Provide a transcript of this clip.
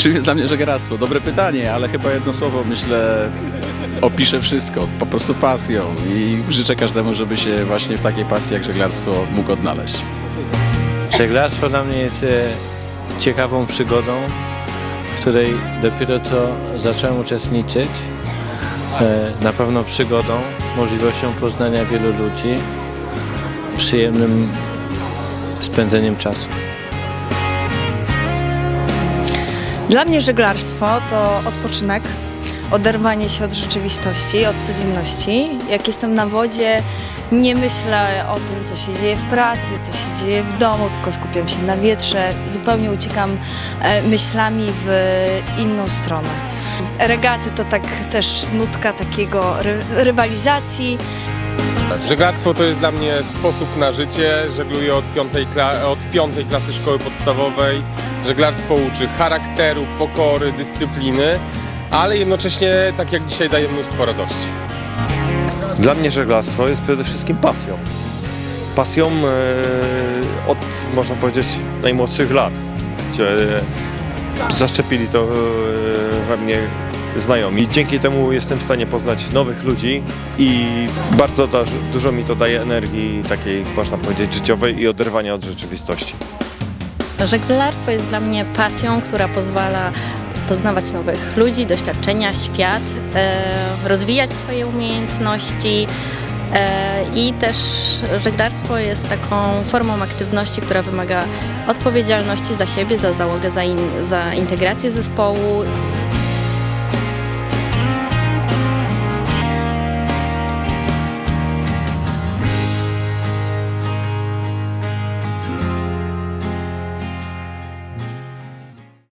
Czym jest dla mnie żeglarstwo? Dobre pytanie, ale chyba jedno słowo myślę opisze wszystko. Po prostu pasją i życzę każdemu, żeby się właśnie w takiej pasji jak żeglarstwo mógł odnaleźć. Żeglarstwo dla mnie jest e, ciekawą przygodą, w której dopiero co zacząłem uczestniczyć. E, Na pewno przygodą, możliwością poznania wielu ludzi, przyjemnym spędzeniem czasu. Dla mnie żeglarstwo to odpoczynek, oderwanie się od rzeczywistości, od codzienności. Jak jestem na wodzie, nie myślę o tym, co się dzieje w pracy, co się dzieje w domu, tylko skupiam się na wietrze. Zupełnie uciekam e, myślami w inną stronę. Regaty to tak też nutka takiego ry rywalizacji. Żeglarstwo to jest dla mnie sposób na życie. Żegluję od piątej, od piątej klasy szkoły podstawowej. Żeglarstwo uczy charakteru, pokory, dyscypliny, ale jednocześnie, tak jak dzisiaj, daje mnóstwo radości. Dla mnie żeglarstwo jest przede wszystkim pasją. Pasją e, od, można powiedzieć, najmłodszych lat, gdzie zaszczepili to e, we mnie znajomi. Dzięki temu jestem w stanie poznać nowych ludzi i bardzo daż, dużo mi to daje energii takiej, można powiedzieć, życiowej i oderwania od rzeczywistości. Żeglarstwo jest dla mnie pasją, która pozwala poznawać nowych ludzi, doświadczenia, świat, e, rozwijać swoje umiejętności. E, I też żeglarstwo jest taką formą aktywności, która wymaga odpowiedzialności za siebie, za załogę, za, in, za integrację zespołu.